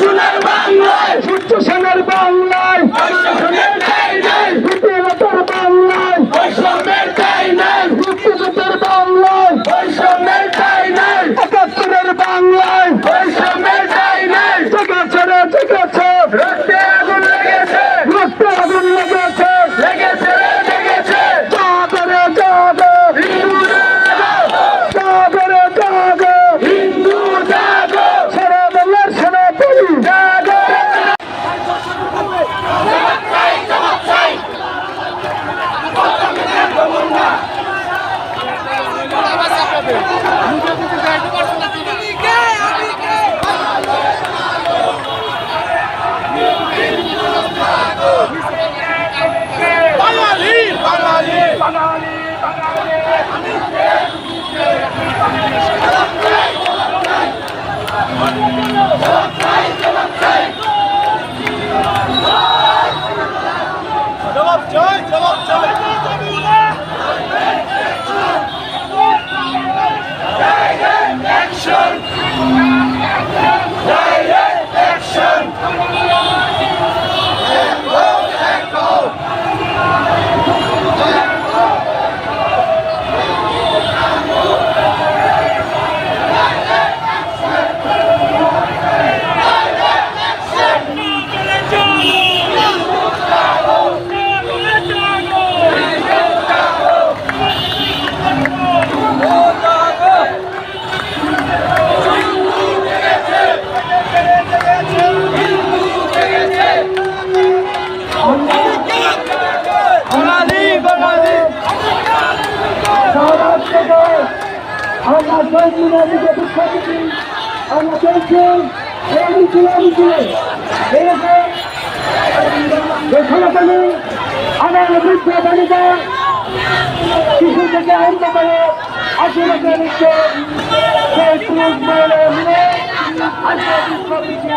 সোনার বাংলায় সূর্য সোনার বাংলায়। Thank you. আমরা চলছি নদীকে বিক্ষোভী আমরা চলছি এই মিছিলে মিছিলে এরকম সনাতনী আমার বৃদ্ধ বালিকা শিশু থেকে আরম্ভ করে আশি বছর নিত্য সেই পুরুষ মহিলা মিলে আজকে বিক্ষোভ মিছিল